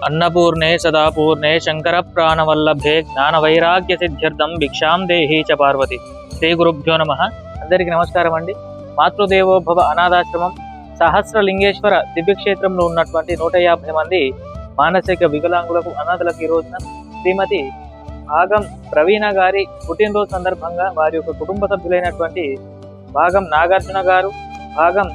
అన్నపూర్ణే సదాపూర్ణే శంకర ప్రాణవల్లభే జ్ఞాన వైరాగ్య సిద్ధ్యర్థం భిక్షాం దేహి చ పార్వతి శ్రీ గురుభ్యో నమ అందరికీ నమస్కారం అండి. మాతృదేవో భవ అనాథాశ్రమం సహస్రలింగేశ్వర దివ్యక్షేత్రంలో ఉన్నటువంటి నూట యాభై మంది మానసిక వికలాంగులకు అనాథలకు ఈ రోజున శ్రీమతి భాగం ప్రవీణ గారి పుట్టినరోజు సందర్భంగా వారి యొక్క కుటుంబ సభ్యులైనటువంటి భాగం నాగార్జున గారు భాగం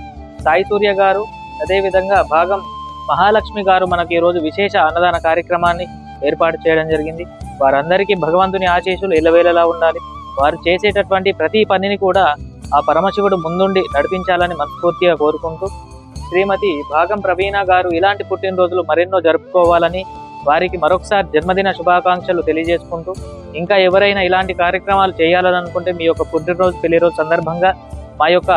సాయి సూర్య గారు అదేవిధంగా భాగం మహాలక్ష్మి గారు మనకి ఈరోజు విశేష అన్నదాన కార్యక్రమాన్ని ఏర్పాటు చేయడం జరిగింది. వారందరికీ భగవంతుని ఆశీస్సులు ఇలవేలలా ఉండాలి. వారు చేసేటటువంటి ప్రతి పనిని కూడా ఆ పరమశివుడు ముందుండి నడిపించాలని మనస్ఫూర్తిగా కోరుకుంటూ శ్రీమతి భాగం ప్రవీణ గారు ఇలాంటి పుట్టినరోజులు మరెన్నో జరుపుకోవాలని వారికి మరొకసారి జన్మదిన శుభాకాంక్షలు తెలియజేసుకుంటూ ఇంకా ఎవరైనా ఇలాంటి కార్యక్రమాలు చేయాలని అనుకుంటే మీ యొక్క పుట్టినరోజు పెళ్ళి రోజు సందర్భంగా మా యొక్క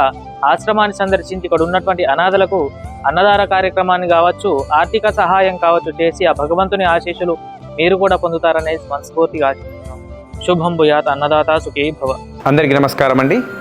ఆశ్రమాన్ని సందర్శించి ఇక్కడ ఉన్నటువంటి అనాథలకు అన్నదాన కార్యక్రమాన్ని కావచ్చు ఆర్థిక సహాయం కావచ్చు చేసి ఆ భగవంతుని ఆశీస్సులు మీరు కూడా పొందుతారనేది మనస్ఫూర్తిగా ఆశిస్తున్నాం. శుభం భూయాత్ అన్నదాత సుఖీ భవ. అందరికీ నమస్కారం అండి